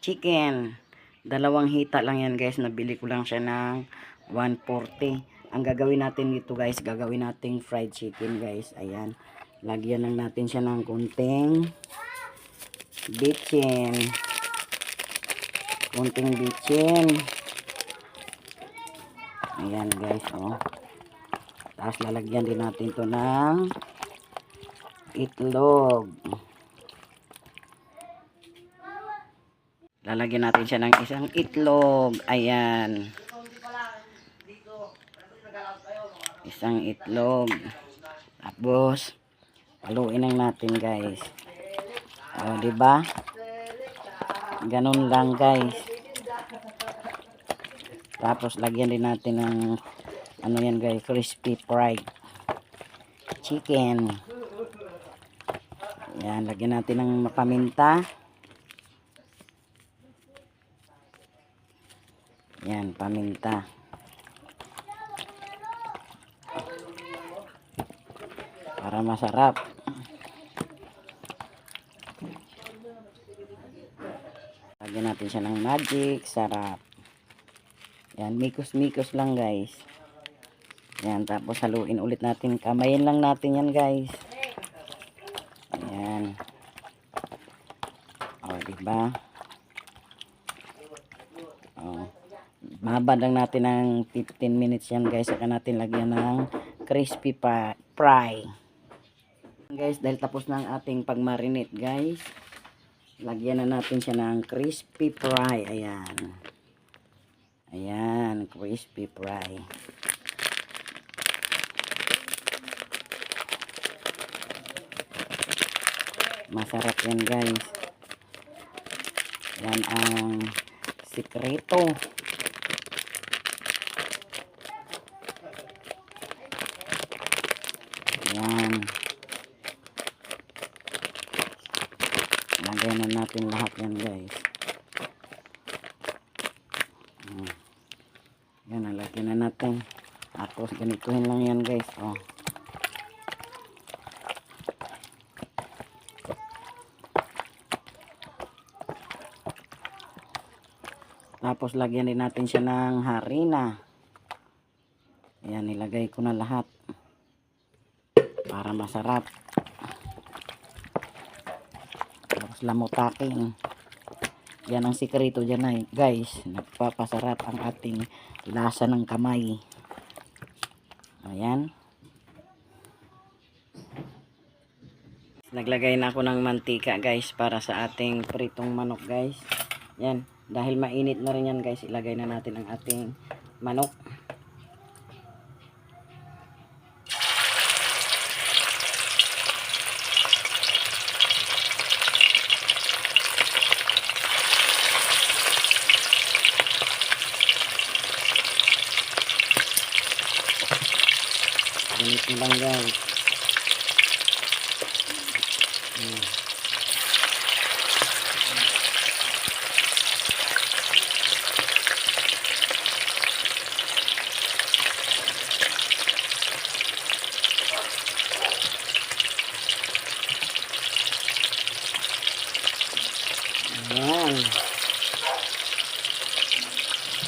chicken. Dalawang hita lang yan guys. Nabili ko lang siya ng 140. Ang gagawin natin dito guys, gagawin nating fried chicken guys. Ayan. Lagyan lang natin siya ng kunting bitchin. Kunting bitchin. Ayan guys, oh. Tapos lalagyan din natin to ng itlog. Lalagyan natin siya ng isang itlog. Ayan. Isang itlog. Tapos, paluin lang natin guys. O, di ba? Ganun lang guys. Tapos, lagyan din natin ng ano yan guys, crispy fried chicken. Yan, lagyan natin ng paminta. Yan, paminta. Para masarap. Lagyan natin siya ng magic, sarap. Yan, mikos-mikos lang guys. Yan, tapos haluin ulit natin. Kamayin lang natin yan guys. Yan. O, diba? O. Mabad lang natin ng 15 minutes yan guys. Saka natin lagyan ng crispy pa fry. Guys, dahil tapos na ang ating pagmarinate guys. Lagyan na natin siya ng crispy fry. Ayan. Ayan, crispy fry. Masarap yan guys. Yan ang sikreto. Yan. Lagay na natin lahat yan guys. Hmm. Yan, nalagyan na natin. Tapos ganituhin lang yan guys. Oh. Tapos lagyan din natin siya ng harina. Ayan, nilagay ko na lahat. Para masarap. Tapos lamutakin. Yan ang sikreto dyan ay guys. Nagpapasarap ang ating lasa ng kamay. Ayan. Naglagay na ako ng mantika guys para sa ating pritong manok guys. Yan. Dahil mainit na rin yan guys, ilagay na natin ang ating manok. Ganito lang guys. Hmm.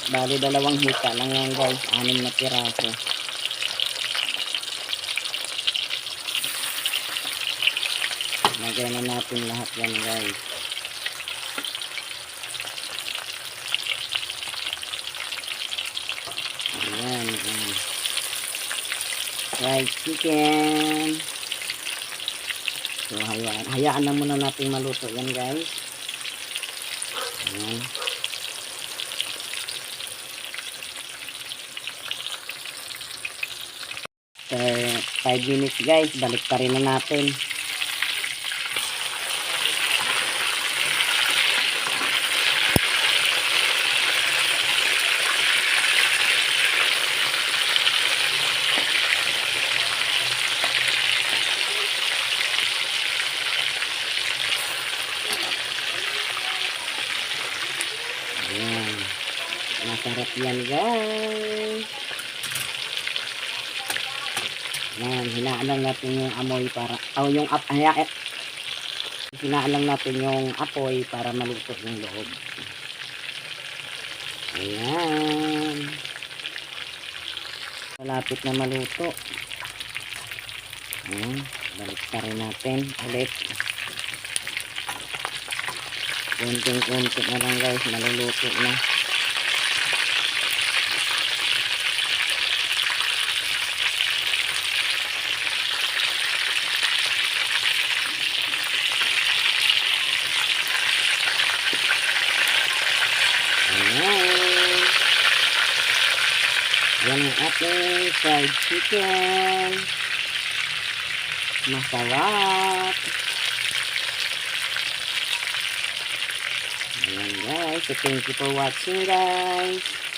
Bali dalawang hita lang yan guys. Anim na piraso. Lagay na natin lahat yan guys. Ayan. ayan. Fried chicken. So, hayaan, hayaan na muna natin maluto yan guys. Ayan. After 5 minutes guys, balik pa rin na natin. Ayan. Masarap yan guys. Ayan, hinaan lang natin yung amoy para, o yung ap, haya, Hinaan lang natin yung apoy para maluto yung loob. Ayan. Malapit na maluto. Ayan. Balik pa rin natin ulit. Kunting-kunting na lang guys. Maluluto na. Yan ang ating fried chicken. Masarap. Ayan guys. So thank you for watching guys.